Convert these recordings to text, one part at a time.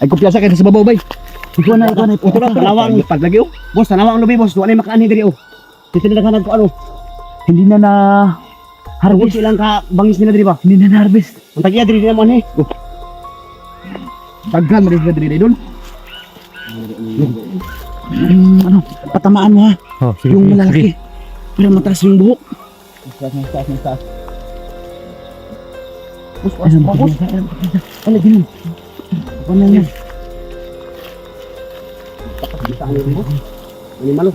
Ay kumpiyansa kayo sa babaw bay. Ikaw na, ikaw na. Ito lang, talawang paglagi oh. Boss, talawang lubi boss. Ay makaani diri oh. Titindahan ko ano. Hindi na na Harvest ilang ka bangis nila diri ba? Hindi na na harvest. Ang tagiya diri naman eh. Daghan man din diri doon. Mm, ano, patamaan mo ha. Oh, yung malalaki. Para mataas yung buhok. Boss, Ano ba? Boss? Ano ganun? Ano na yan? Ini malu.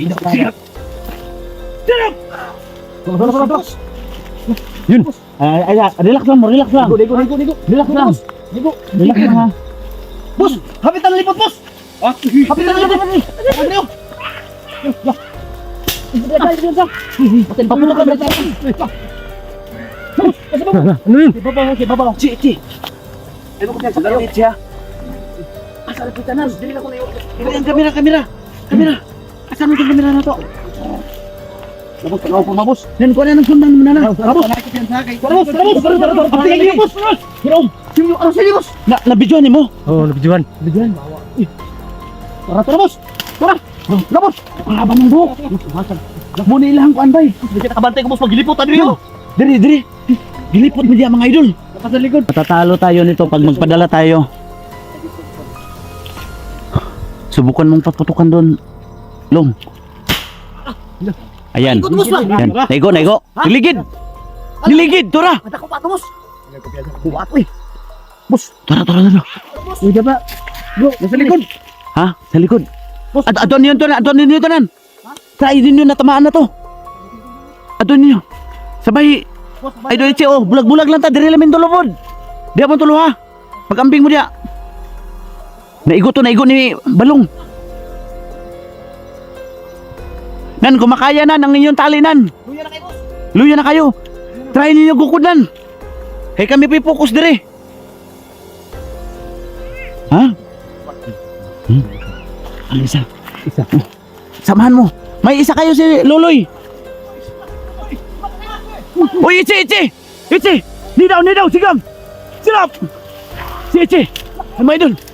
Yun. Ay, ay, ay, relax lang mo, relax lang. Digo, digo, digo, digo. Relax lang. Digo. Relax lang ha. Boss, hapit na lipot boss. Ah, hapit na lipot. Ano? Papulo ka na tayo. Ano yun? Ibabaw, ibabaw. Ci, ci. Ano ko sa dalaw? Kita na, dili na ko na yung Ang kamera, kamera. Kamera. Asan mo yung kamera na to? Labos ka po mabos. Nan ko na ng sundan mo na na. Labos. Labos, labos, labos. Ang tingin boss. Hirom. Yung ano sila boss? Na nabidyohan mo. Oo, oh, nabidyohan. Nabidyohan. Tara, tara boss. Tara. Labos. Ang haba ng buhok. Muna ilang ko anbay. Hindi kita kabantay ko boss maglipot adri oh. Diri, diri. Gilipot mo diya mga idol. Sa likod. Matatalo tayo nito pag magpadala tayo. Subukan mong patputukan doon. Long. Ayan. Ayan. Naigo, naigo. Niligid. Niligid, tura. Mata ko pa boss. Kuwat eh. Boss, Tura, tura, tura. Uy, ba? Bro, nasa likod. Ha? Sa likod. Ad adon niyo to, adon niyo to nan. Sa idin niyo natamaan na to. Adon niyo. Sabay, ay doon oh, bulag-bulag lang ta, diri lamin tulubod. Di mo tulo ha. Pag-ambing mo diya. Naigo to, naigo ni Balong. Nan, kumakaya nan ang inyong tali nan. Luya na kayo boss. Luya na kayo. Try ninyo gukod nan. Kay kami pa focus dire. Ha? Hmm? Ang isa. Isa. Samahan mo. May isa kayo si Loloy. Uy, Ichi, Ichi! Ichi! Ni daw, ni daw, sigang! Silap! Si Ichi! Ay, may idol!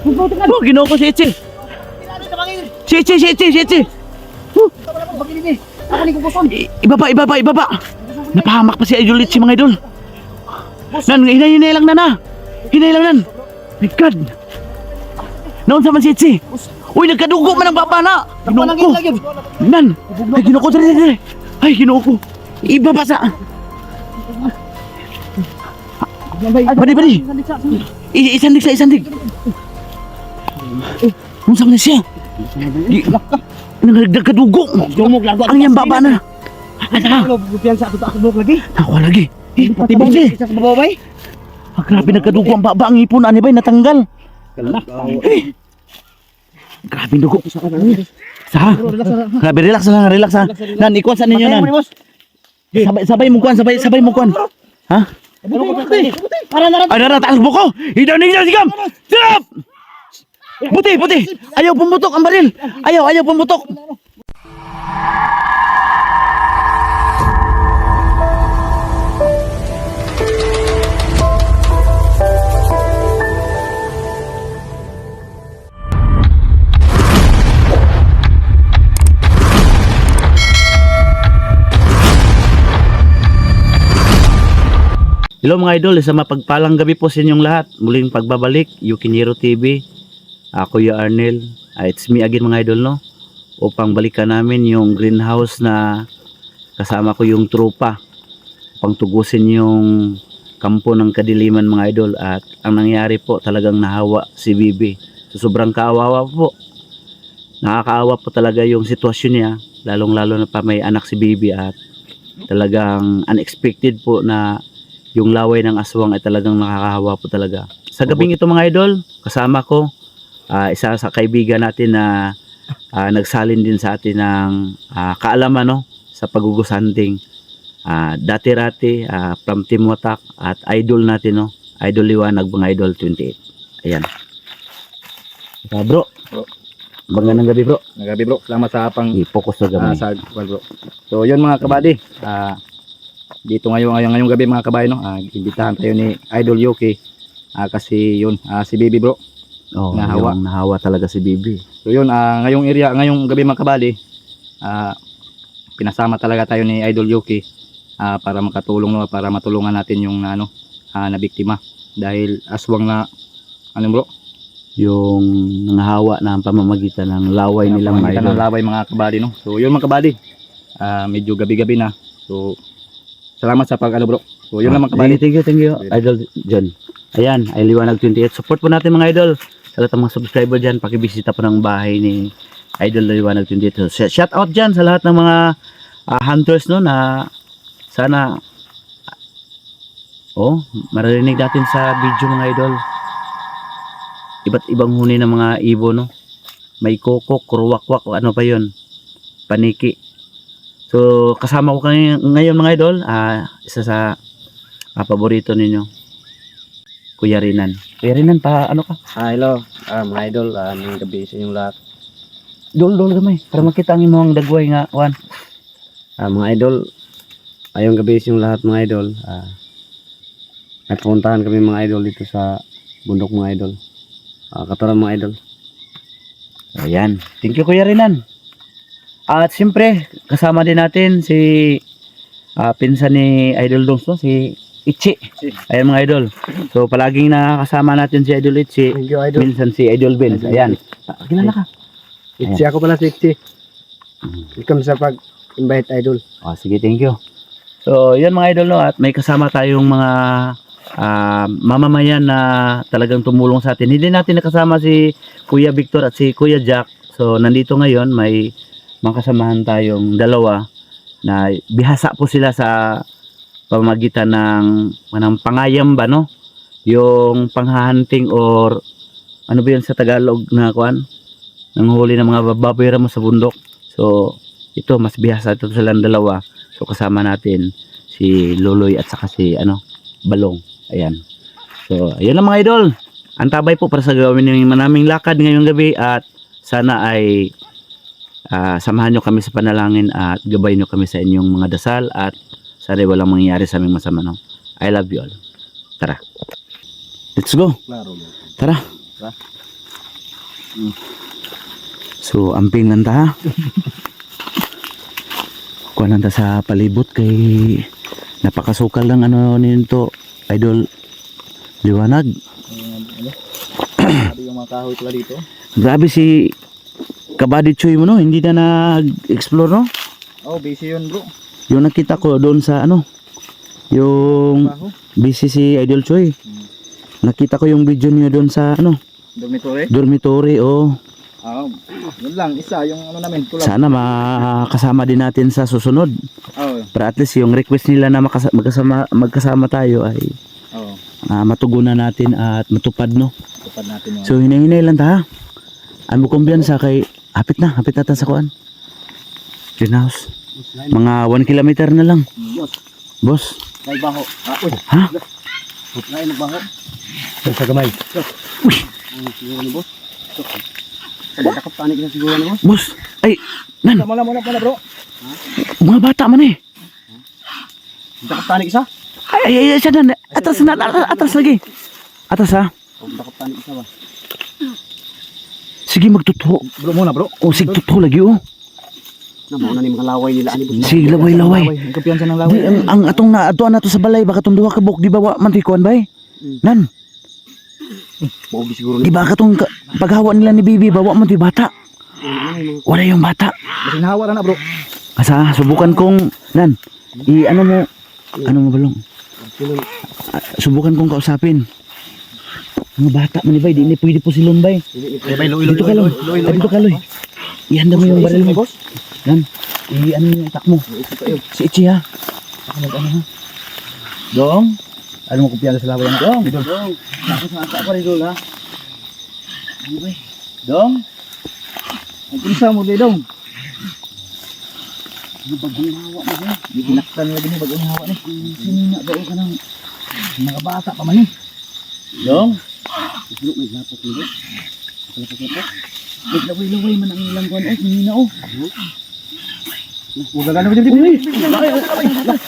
Oh, ginoo ko si Ichi! Si Ichi, si Ichi, si ni kukuson. I- ibaba, ibaba, ibaba! Napahamak pa si Idol Ichi, mga idol! Nan, hinay, hinay lang na na! Hinay lang nan! My God! Noon sa man si Ichi! Uy, nagkadugo man ang baba na! Ginoo ko! Nan! Ay, ginoo ko, dali, dali! Ay, ginoo ko! Ibaba sa... Badi, badi! I- isandig sa isandig! Kung saan na siya? Di- Nangagdag kadugo! Jumog lang Ang iyang baba na! Ano? Ano, bupian sa ato ako lagi. Ako lagi! Eh, pati ba siya? Isa sa babay. Ah, grabe nagkadugo ang baba, ang ipon, ano ba, natanggal. Eh, grabe dugo. Sa? Grabe, relax lang, relax ha. Nan, ikuan sa ninyo nan. Sabay, sabay mo kuan, sabay, sabay mo kuan. Ha? Para na Ay, nara, taas mo ko! Hidaw ninyo, sigam! Silap! Puti, puti! Ayaw pumutok ang baril! Ayaw, ayaw pumutok! Hello mga idol, sa mapagpalang gabi po sa inyong lahat. Muling pagbabalik, Yukiniro TV. Ako yung Arnel. Ah, it's me again mga idol no. Upang balikan namin yung greenhouse na kasama ko yung tropa. Upang tugusin yung kampo ng kadiliman mga idol. At ang nangyari po talagang nahawa si Bibi. So, sobrang kaawawa po. Nakakaawa po talaga yung sitwasyon niya. Lalong lalo na pa may anak si Bibi at talagang unexpected po na yung laway ng aswang ay talagang nakakahawa po talaga. Sa gabing ito mga idol, kasama ko ah, isa sa kaibigan natin na ah, nagsalin din sa atin ng ah, kaalaman no, sa pagugusanding. Ah, dati-rati ah, from Team Watak at idol natin no, Idol Liwanag mga idol 28. Ayan. Ah, bro. Bro. Magandang gabi bro. Nagabi bro, salamat sa pang I-focus na gabi. sa well, bro. So yun mga kabady, ah dito ngayon ngayong, ngayong gabi mga kabayo no, ah, imbitahan tayo ni Idol Yoki Ah, kasi yun, ah, si Bibi bro. Oh, Nahawa. yung nahawa talaga si Bibi. So yun, ah, ngayong area, ngayong gabi mga kabady, ah, pinasama talaga tayo ni Idol Yuki ah, para makatulong no, para matulungan natin yung ano, ah, na biktima. Dahil aswang na, ano bro, Yung nangahawa na ang pamamagitan ng laway nilang mga idol. ng laway mga kabady no. So yun mga kabady, ah, medyo gabi-gabi na. So salamat sa pag ano bro. So yun lang mga kabady. Thank you, thank you, Idol John. Ayan, ay Liwanag 28. Support po natin mga idol. Sa lahat ng mga subscriber dyan, pakibisita po ng bahay ni Idol Liwanag 28. So, sh- shout out dyan sa lahat ng mga ah, hunters no na sana oh, maririnig natin sa video mga idol. Iba't ibang huni ng mga ibo no. May kokok, kurwakwak, o ano pa yon Paniki. So, kasama ko kayo ngayon mga idol, ah, isa sa ah, paborito ninyo. Kuya Rinan. Kuya Rinan, pa ano ka? Ah, hello. Ah, mga idol, ah, may gabi sa inyong lahat. Dol, dol gamay. Para makita ang imong dagway nga, Juan. Ah, mga idol, ayong gabi sa inyong lahat mga idol. Ah, nagpuntahan kami mga idol dito sa bundok mga idol. Ah, katulang mga idol. Ayan. Thank you, Kuya Rinan. At siyempre, kasama din natin si ah, pinsan ni Idol Dongs, no? si Ichi. Ayan mga idol. So, palaging nakakasama natin si Idol Ichi. Thank you idol. Minsan si Idol Benz. Ayan. Ah, Kilala ka. Itzi ako pala si Itzi. Welcome sa pag-invite idol. Ah, sige, thank you. So, yan mga idol, no? At may kasama tayong mga ah, mamamayan na talagang tumulong sa atin. Hindi natin nakasama si Kuya Victor at si Kuya Jack. So, nandito ngayon, may mga kasamahan tayong dalawa na bihasa po sila sa pamamagitan ng, ng pangayam ba, no? Yung panghahunting or ano ba yun sa Tagalog na kuan? Nanghuli ng mga baboy mo sa bundok. So, ito mas bihasa ito silang dalawa so kasama natin si Loloy at saka si ano Balong ayan so ayun lang mga idol antabay po para sa gawin ng naming lakad ngayong gabi at sana ay ah, samahan nyo kami sa panalangin at gabay nyo kami sa inyong mga dasal at sana walang mangyayari sa aming masama no? I love you all tara let's go. Tara. Tara. So, amping lang ta ha. Kuha lang ta sa palibot kay napakasukal lang ano nito idol liwanag. Sabi yung mga kahoy pala dito. Grabe si Kabady Choy mo no, hindi na nag-explore no. Oh, busy yun bro. Yung nakita ko doon sa ano, yung busy si Idol Choy. Nakita ko yung video niyo doon sa ano, Dormitory. dormitory oh. Ah, yun lang isa yung ano namin tulad. Sana makasama din natin sa susunod. Oh, Para at least yung request nila na magkasama, magkasama tayo ay oh, ah, matugunan natin at matupad no. tupad natin yung So hinay-hinay lang ta. Ano kumbiyansa kay hapit na, hapit na ta sa kuan. Greenhouse. Mga 1 kilometer na lang. Boss, Boss. may baho. Ah, uy. Ha? May nagbaho. sa gamay. Uy, siguro ni boss. Nakap panik na siguro ni boss. boss. Ay, nan, Mula muna pala bro. mga bata man eh. Nakap panik isa. Ay, ay, ay, siya na. Atas na, atas, atas lagi. Atas ha. Oh, nakap panik isa ba? Sige magtuto. Bro muna bro. O sige tuto lagi oh. Na mo na ni mga laway nila ani boss. Sige laway-laway. Ang kumpiyansa ng Di, laway. ang, ang atong na ato na to sa balay baka tong duha ka buk di ba wa man tikuan bay? Nan, Mo siguro ni. di ba ka- paghawa nila ni Bibi bawa man ti bata. Wala yung bata. Masinahawa na na bro. Asa subukan kong nan. I ano mo ano mo balong? Subukan kong kausapin. Mga bata man ni bay, di ni pwede po silon bay. Bay, loy, loy, Dito ka loy. Dito ka loy. Ihanda mo yung baril mo. boss. Nan. I ano yung itak mo. Si Ichi ha. Ako nag ano ha. Dong. Ano mo kumpiyansa sa laway na? Dong. Dong. Ako sa asa ko rin dol ha. Ba? Dong. Ang pinsa mo dong. Ano bagong hawa mo ba? Di pinaktan nila din bagong hawa ni. Sinina ba ka ng mga bata pa man eh. Dong. Sino may lapot ni boss? Lapot-lapot. Naglaway-laway man ang ilang kuwan. Oh, sinina oh. Huwag na naman Uy! Ay, ay, ay, ay.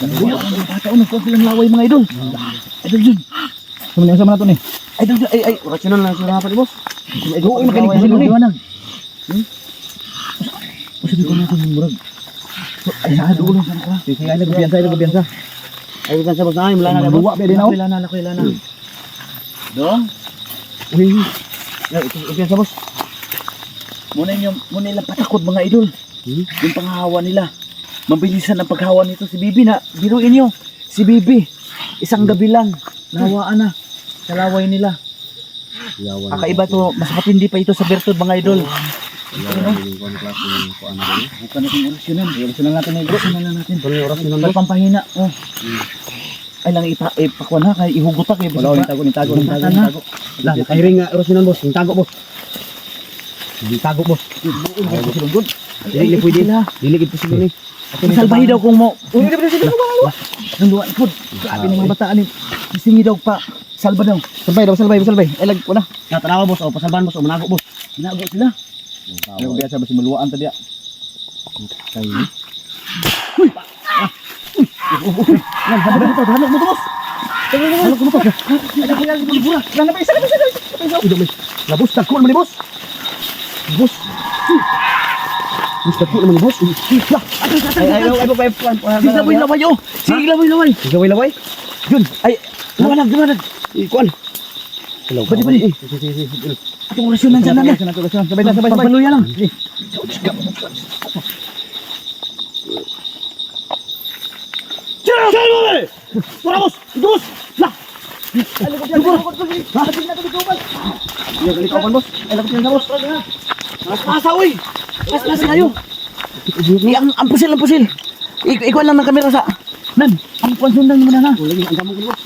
Ang bata oh, nagkuhan silang laway mga idol. Idol dyan. Sumali sa mana to ni. Ay, ay, ay, ay, rational lang sila pa boss. Oo, magaling kasi ni. Sabi ko natin yung murag. Ay, sa dulo sa ko. Sige, ay nagbiyansa, ay nagbiyansa. Ay, kan sa boss na, wala na. Na, oh. Wala na, wala na. Dong. Uy, Ay, ito, ito sa boss. Muna yung, muna ilang patakot mga idol. Yung panghawa nila. Mabilisan ang paghawa nito si Bibi na, biruin nyo. Si Bibi, isang gabi lang, nahawaan na. Sa laway nila. Kakaiba to, mas matindi pa ito sa Bertod mga idol. Bukan natin orasyonan. Orasyonan natin ni bro. Orasyonan natin. orasyonan Pag pampahina. Oh. Ay lang ipa, ipakuan ha, kay ihugutak eh. Wala ni tago ni tago ni tago. Bukatan, ni ha? tago. Lah, ay ring orasyonan boss, yung tago boss. Yung tago boss. Dili ni pwede. Dili gid posible ni. Salbahi daw kung mo. Uy, hindi pwede sila wala. Nanduan po. Grabe ng mga bataan ni. Isingi daw pa. Salba daw. Salbay daw, salbay, salbay. Ay lag wala. Natanawa boss, o pasalban boss, o manago boss. Manago sila. Ay biya sa basi maluwaan ta dia. Kay ni. Yan, hanap mo to, hanap mo to boss. Hanap mo to. Ay, ako yan, libura. Yan, napay, isa, isa, isa. Udah may. Labos takol man ni boss. Boss. Boss takol man ni boss. Lah. Ay ay ay ay ay. Sige, laway, laway, oh. Sige, laway, laway. Gaway laway. Yun, ay, lumanag, lumanag. Ikuan. Hello. Pwede, pwede. Itong orasyon nandyan na. Sabay sabay sabay. Pagpaluya lang. Mo eh! Tara boss! Ito boss! Lah! Iya kali kawan bos. Ay lakot yan boss. Asa, uy! Mas mas kayo! I, ang, ang pusil, ang pusil! Ik ikuan lang ng kamera sa... Nan! Ang pansundan mo na na! Lagi ang gamong boss.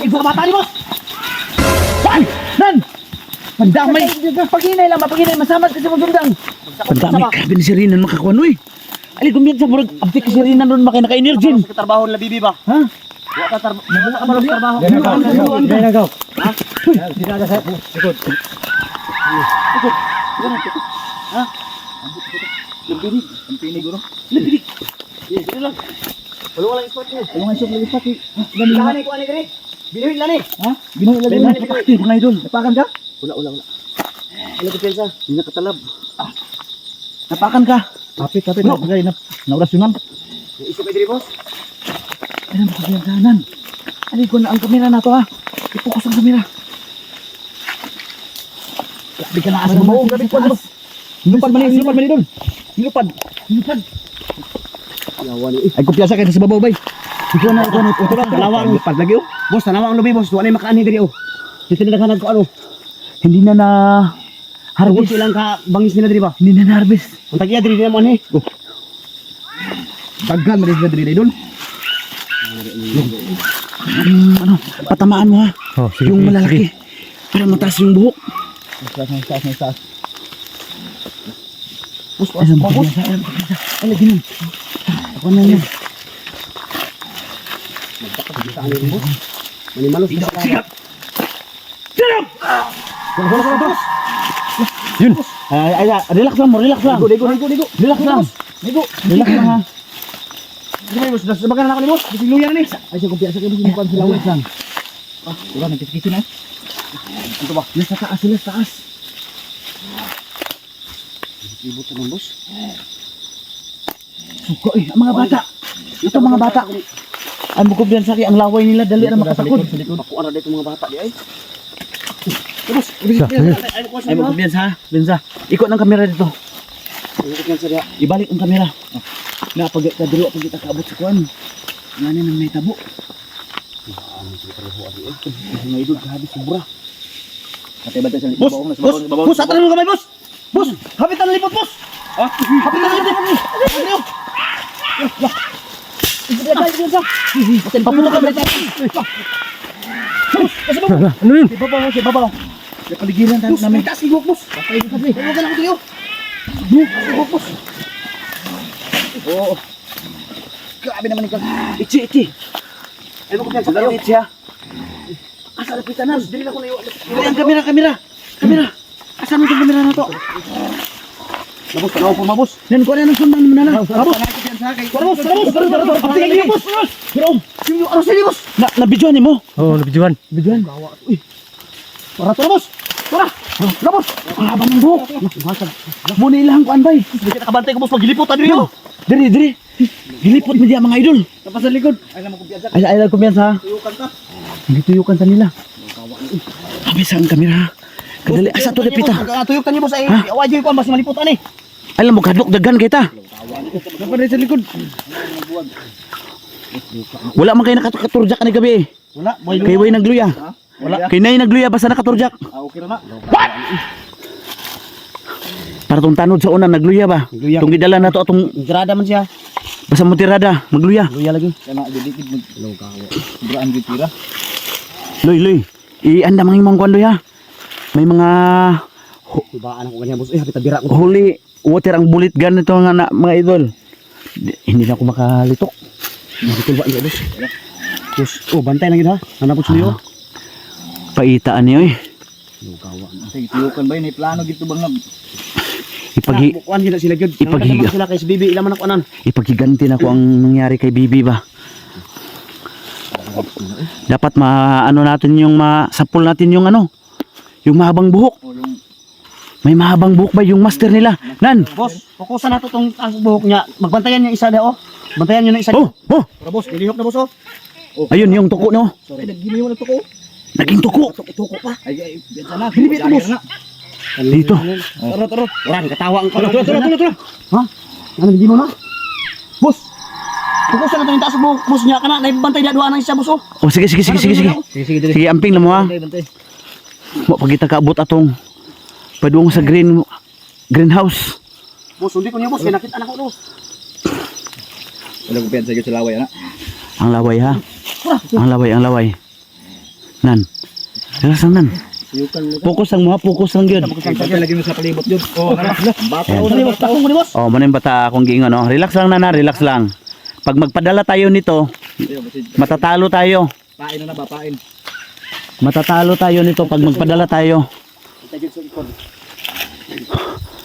Ikaw bata ni boss! Nan! Nan! Pandamay! Paginay lang, mapaginay, masamad kasi mo sundang! Pandamay, grabe ni Sirinan makakuan, uy! Ali, kumiyad sa murag, abdi ka Sirinan ron makina ka-energin! Sa trabaho nila bibi ba? Ha? Wa ka trabaho. Wa ka trabaho. Dahil nagaw, Dahil nagaw. Ha? Sila ka sa likod. Lampinig! Lampinig guro. Lampinig! Dito lang! Wala wala spot niya. Ano nga siya kalipat eh? Lahan ni ko ani gani. Binuhin lani. Ha? Binuhay lang Binuhay yun. lang. Napakan ka? Wala, wala, wala. Wala ka pensa. Hindi nakatalab. Ah. Napakan ka. Kapit kapit na bagay na naurasyonan. Isip ay diri boss. Ano ba sabihin kanan? Alin ko na ang kamera na to ha. Ipokus ang kamera. Grabe ka na asa Ano mo. mo gabi ko boss. Lupad man ni, lupad man ni dun. Lupad. Lipad. Ay kupya sa kay sa babaw bay. Ikaw na, ikaw na. Ito lang, ang lupad lagi oh. Boss, tanawa ang lubi boss. Wala na makaani diri oh. Dito na naghanag ko ano. Hindi na na Harvest silang ka bangis nila diri ba? Hindi na na harvest. Ang tagiya diri na mo ani. Oh. Daghan man diri diri. Hmm, ano, patamaan mo ha. Oh, yung malalaki. Para mataas yung buhok. Sas sas sas sas. Bus, bus, bus, bus. Na. Manimalos. Wala wala boss. Yun. Ay, relax lang mo, relax lang. Ligo ligo ligo. Relax lang. Ligo. Relax lang ha. Sige boss, das bagan ako ni boss. Bising luya ni. Ay, siya kumpiya sa kayo, hindi ko sila relax lang. Ah, wala nagkisikisi na. Ito ba? Nasa taas sila, taas. Ibot naman boss. Suko eh, ang mga bata. Ito mga bata. Ang bukod yan sa akin, ang laway nila, dali na makatakod. Sa likod. Ako ara dito mga bata di ay. Boss, ay bukod yan sa, Benza. Ikot ng kamera dito. Ibalik ang kamera. Na pag kadiro pag kita kaabot sa kuan. Ngani nang may tabo. Patay ba sa Boss, boss, boss, atan mo kamay, boss. Boss, hapitan na lipot, boss. Ah, Hapitan na lipot. Ano? Paputok ka ba ito? Ano yun? Ibabaw mo, ibabaw. May paligiran tayo namin. Taas igok boss. Patay ka sabi. Huwag ako tayo. Igok, boss. Oo. Grabe naman ikaw. Ichi, ichi. Ay mo ko sa Pagalo, ichi ha. Asa na. Dili na ko na. Ay, ang kamera, kamera. Kamera. Asan mo itong kamera na to? Labos, tanaw po mabos. Yan ko na sundan mo na na. Mabos. Mabos, mabos. Pati lagi, boss. Pero, yung yung ano sila, boss? Na nabidyohan mo. Oo, nabidyohan. Bigyan. Uy. Tara, tara, boss. Tara. Tara, boss. Ang haba ng buhok. Muna ilang kuan bay. Bakit nakabantay ko, boss? Maghiliputan niyo. Diri, diri. Hilipot mo diya mga idol. Tapos sa likod. Ay, naman kumpiyansa. Ay, ay, kumpiyansa ha. Tuyukan ka. Hindi tuyukan sa nila. Sabi sa ang kamera. Kadali, asa to dapita. Tuyukan niyo, boss. Ay, Ha? dyan ko, mas maliputan eh. Alam mo, kadlok dagan kita. Dapat sa likod. Wala man kayo nakakaturjak ni gabi eh. Wala, boy. Kay way nagluya. Wala. Kay nay nagluya basta nakaturjak. Ah, okay na na. Para tong tanod sa una nagluya ba? Nagluya. Tong gidala na to atong Grada man siya. basta mo tirada, magluya. Luya lagi. Kana didikit mo. Hello ka. Sobraan gyud tira. Loy, loy. Ianda mga imong kwan loy ha. May mga Ibaan ako ganyan, boss. Eh, hapit bira ko. holy water ang bullet gun nito nga na, mga idol. Di- Hindi na ako makalitok. Nakitulba niyo, boss. Boss, oh, bantay lang yun ha. Hanapos niyo. Paitaan niyo eh. Sige, tuyukan ba yun? Plano gito bang nga. Ipagi Kuan sila gyud. Ipaghiga. Sila kay si Bibi ilaman ako anan. ipaghiganti na ko ang nangyari kay Bibi ba. Dapat maano natin yung masapul natin yung ano, yung mahabang buhok. O yung May mahabang buhok ba yung master nila? Nan. boss, fokusan nato tong ang buhok niya. Magbantayan niya isa daw. oh. Bantayan niyo na isa. Oh, oh. Para boss, ilihok na boss oh. Ayun yung tuko no. Sorry, naggimi mo na to ko. Naging tuko. Tuko pa. Ay, ay, biyansa na. Hilibit mo boss. Dito. Tara, tara. Orang katawa ang Tara, tara, tara, tara. Ha? Ano hindi mo na? Boss. Fokusan nato yung taas boss niya kana naibantay na duha ng isa boss oh. Oh, sige sige sige sige sige. Sige, sige, amping lang mo ha. Mo pag kita kaabot atong padung sa green greenhouse. Boss, hindi ko niya boss, kaya nakita na ko boss. Wala ko piyansa sa laway, ana. Ang laway ha. Ang laway, ang laway. Nan. Relax lang nan. Focus lang mo ha, focus lang gyud. Lagi mo sa palibot yun. Oh? Bata ko boss, takong mo ni boss. Oh, manin bata akong giingon no. Relax lang na na, relax lang. Pag magpadala tayo nito, matatalo tayo. Pain na na ba, pain. Matatalo tayo nito pag magpadala tayo.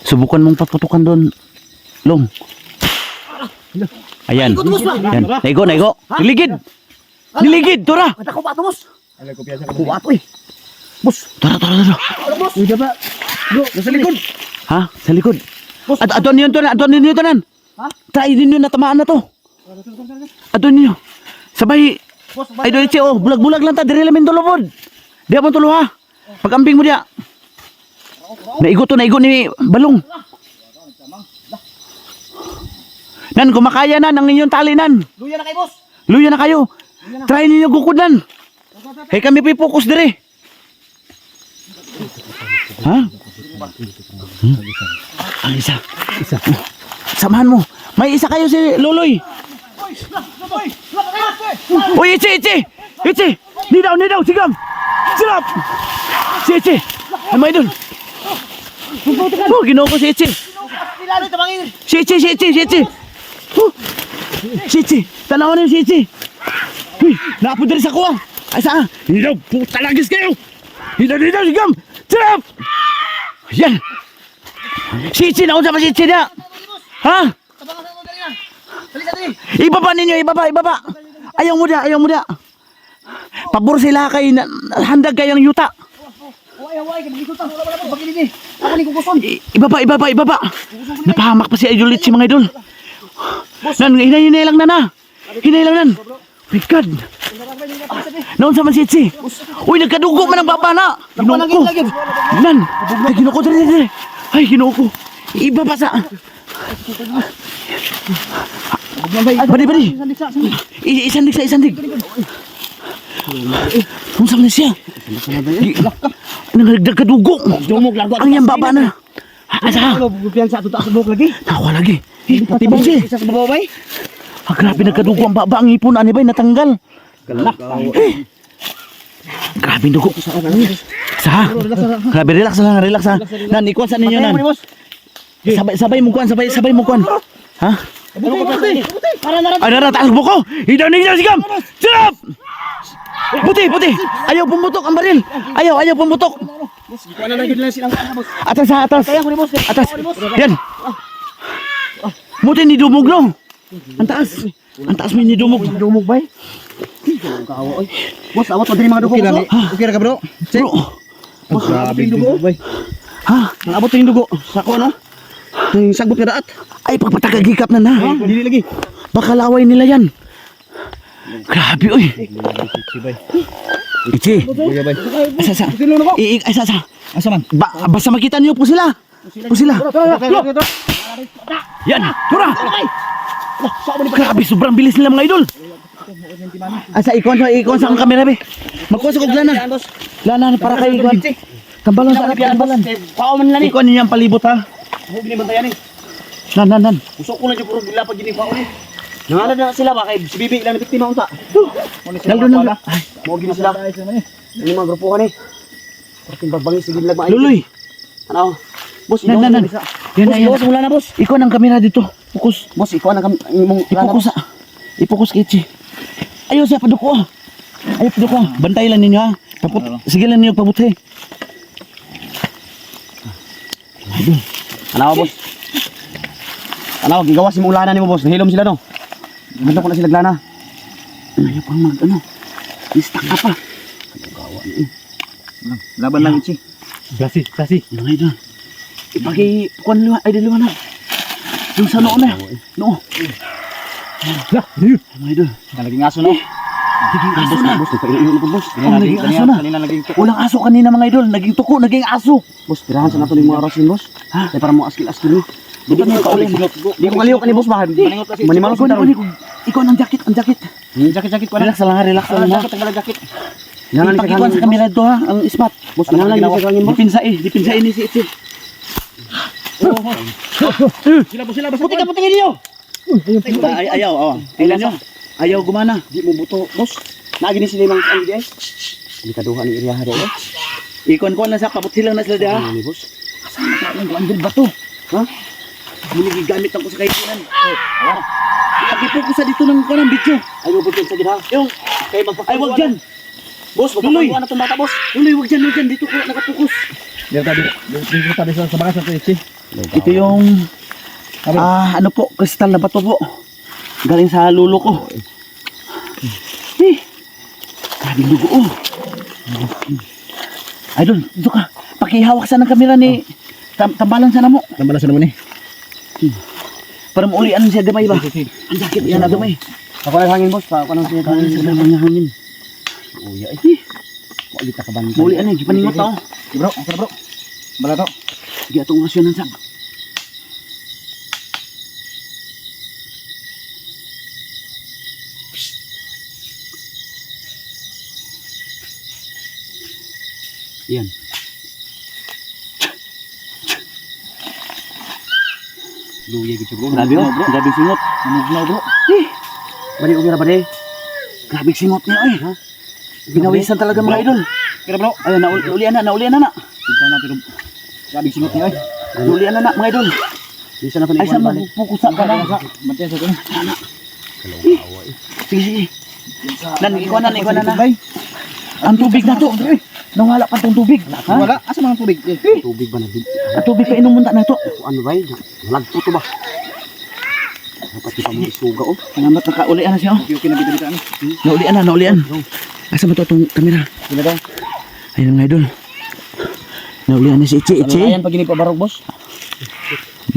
Subukan mong paputukan doon. Long. Ayan. Ayan. Naigo, naigo. Niligid. Niligid, tura. Mata ko boss? Alam ko piyansa Ako ba ito eh. Boss, Tura, tura, tura. ano boss? Hindi ba? Bro, nasa likod. Ha? Sa likod. Boss. Ato niyo to, ato niyo to nan. Ha? Try ninyo na tamaan na to. Ato niyo. Sabay, ay doon siya, oh, bulag-bulag lang ta, dire lamin tulubod. Di mo tulo ha. Pag-amping mo diya. Naigo to, naigo ni Balong. Nan, kumakaya na ng inyong tali nan. luya na kay boss. Luya na kayo. Try ninyo gukod nan. Hey, kami pipokus dire. Ha? Hmm? Ang isa. Isa. Samahan mo. May isa kayo si Loloy. Uy, Ichi, Ichi! Ichi! Ni daw, ni daw, sigam! Silap! Si Ichi! Ay, may doon. Oh, ginoo ko si Ichi. Si Ichi, si Ichi, si Ichi. Oh, si Ichi. Tanawan niyo si Ichi. Uy, naapod rin sa kuwa. Ni daw, puta lagis kayo! Ni daw, sigam! Silap! Yan! Si Ichi, naunsa pa si Ichi na! Ha? Na. Ibaba ninyo, ibaba, ibaba. Ayaw mo da, ayaw mo da. Pabor sila kay na, handag kayang yuta. Ibaba, ibaba, ibaba. Napahamak pa si Idol si mga idol. Nan, hinay-hinay lang na na. Hinay lang nan. God. Noon sa mansitsi. Uy, nagkadugo man ang baba na. Ginuko. Nan, ay ginuko dali dali. Ay, ginuko. Iba pa sa... Badi, badi. Isandig sa isandig. Kung saan na siya? Nangagdag kadugo. Dumog lang Ang yang baba na. Asa? Ano bupian sa tuta sa buhok lagi? Nakuha lagi. Siya? Isa sa babaw bay. Ah, grabe nagkadugo ang baba. Ang ipon, ani ba? Natanggal. Galak. Eh. Grabe dugo. Sa? Grabe, relax lang, relax ha. Nan, ikuan sa ninyo nan. Sabay, sabay mo kuan, sabay, sabay mo kuan. Ha? Na Ay, narataan mo ko! Hidaw ninyo, sigam! Silap! Puti, puti! Ayaw pumutok ang baril! Ayaw, ayaw pumutok! Ko na lang. Atas atas. Ko. Atas. Ko. Yan. Muti ni dumog no. Ang taas. Ang taas may ni dumog. Bay. Kawa oy. Boss, awat pa din mga dugo. Okay na, okay ka bro? Bro. Boss, grabe dugo. bay. Ha? Naabot yung dugo. Sako no. Yung sagbot nga daat. Ay pagpatagagikap na na. Dili lagi. Baka laway nila yan. Grabe oy. Ichi. Asa sa. Iig asa sa. Asa man? Ba, basta makita niyo po sila. Po sila. Yan. Tara. Grabe sobrang bilis nila mga idol. Asa ikon sa ikon sa ang kamera be. Magkuha sa kog lana. Lana para kay ikon. Tambalan sa tambalan. Pao man lang ni. Ikon niyo ang palibot ha. Huwag ni bantayan ni. Nan nan nan. Usok ko na dyan puro gila pag gini pao ni. Nangalan na sila ba kay si Bibi ilang na biktima unta. Naldo na. Mo gini sila. Ini mga grupuhan ni. Perting babangis sige lag maayo. luloy. Ano? Boss, Nan nan nan. Yan na Boss, yan. boss, wala na boss. Ikon ang kamera dito. Fokus. Boss, ikaw na kami imong Ipokus sa. Ipokus kay Ichi. Ayaw siya paduko ah. Ayaw paduko ah. Bantay lang ninyo ha. Paput sige lang ninyo pabuti. Ano boss? Ano, gigawas imong lana nimo boss. Nahilom sila no. Ganda ko na sila lana. Ayaw pang mag ano. Listak ka pa. Laban lang ichi. Sasi, sasi. Yung mga idol. Ipagi kuan liwa ay dalawa na. Yung sa noo na. Noo. Lah, yun. Mga idol. Nalaging aso no. Naging aso na. Boss, nagpainom po boss. Oh, naging aso na. Walang aso kanina mga idol. Naging tuko, naging aso. Boss, tirahan sa nato ni mga arasin boss. Ha? Kaya para mo askil-askil ni. Di ko Ito, kaulit. Di ko kaliw kani boss ba? Maningot kasi. Manimalos Ikaw ko na, ikaw na. Ikaw ang jacket, ang jacket. Jacket-jacket ko na. Relax lang ha, relax lang ha. Jacket, tanggal jacket. Ipakikuan sa kamera to ha, ang smart. Boss, ano lang yung kangin mo? Dipinsa eh, dipinsa ini si Ichi. Sila boss, sila boss. Puti ka, puti niyo. Ay, ayaw, oh. Tingnan. Ayaw gumana. Di mo buto, boss. Naagi ni sila yung ang di. Di kaduha ni iriya hado. Ikon-kon na sa kabut silang na sila. Ano ni boss? Kasama ka ng guandel ba to? Ha? Muli gigamit ako sa kaibigan. Oh. Pag-ipo ko sa dito ng kanang bityo. Ay mo buto sa gidha. Yung, Kay magpapagawa. ay wag dyan. Boss, magpapagawa na itong bata, boss. Tuloy, wag dyan, wag dyan. Dito ko nakapokus. Dito tabi. Dito tabi sa bakas ng Ichi. Ito yung, ah, ano po, kristal na bato po. Galing sa lulo ko. Eh, grabe dugo oh. Idol, dito ka. Pakihawak sa ng kamera ni tam tambalan sana mo. Tambala sa naman eh. Para maulian siya gamay ba? Ang sakit yan na gamay. Ako na hangin, boss. Ako nang siya hangin. sa hangin. Uya, ay. Eh, Wali ta ka bang. maulian eh, gipaningot ako. Bro, ang sarap bro. Bala to. Sige atong rasyonan sa. Yan. Luya gitu, bro. Grabe oh, grabe singot. Namugnaw, bro. Eh, Bali ko ba de? grabe singot niya eh. Ha? Binawisan talaga mga idol. Kira, bro. Ayun, naul naulian na, naulian na na. Kita na pero grabe singot niya, ay. Naulian na na mga idol. Bisa na pa Ay, saan magpupusa ka na? Mantay sa tuloy. Sige, sige. Nan, ikaw na, ikaw na na. Ang tubig na to. Nawala pa tong tubig. Ha? Wala, asa ang tubig? Eh, Tubig ba na din? Ang tubig pa inom na to. Ano ba yun? Nalagpo to ba? Dapat di pa mo isuga, oh. Salamat nakaulian na siya. Oh. Okay, okay na bita-bita ano. Naulian na, naulian. Asa mo to itong kamera? Sino daw? Ayun mga idol. Naulian na si Ichi, Ichi. Ayan pag gini pa barog, boss.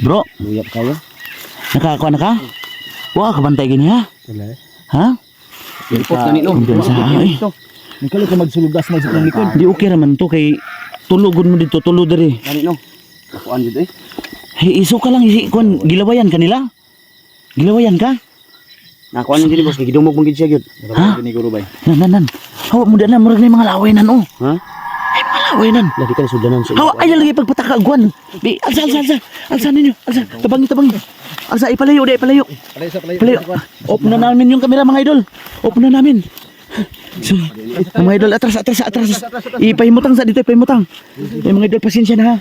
Bro, Luyap kayo. nakakakuha na ka? Wah, kabantay gini ha? Wala eh. Ha? Report na ni, no? Kumpiyansa, ay. Ang kalit ka magsulugas mag sa likod. Di okay naman to kay tulugon mo dito, tulo diri. Gani, no? Nakuan dito, eh. Hey, iso ka lang, isi, kuan, gilawayan kanila? Gilawayan ka? Nakuan yun din, boss. Kikidumog mong gid siya, gyud. Ha? Gini guro bay. Nan, nan, nan. Hawak mo na, murag na yung mga lawayan oh. Ha? Ay, mga lawayan Lagi ka na sudanan sa Hawak, ay lagi pagpataka, guan. Bi, alsa, alsa, alsa. Alsa ninyo, alsa. Tabangi, tabangi. Alsa, ipalayo, di, ipalayo. Palay sa palay. Palayo. Open na namin yung kamera, mga idol. Open na namin. So, mga idol, atras, atras, atras. Ipahimutang sa dito, ipahimutang. Eh, mga idol, pasensya na ha.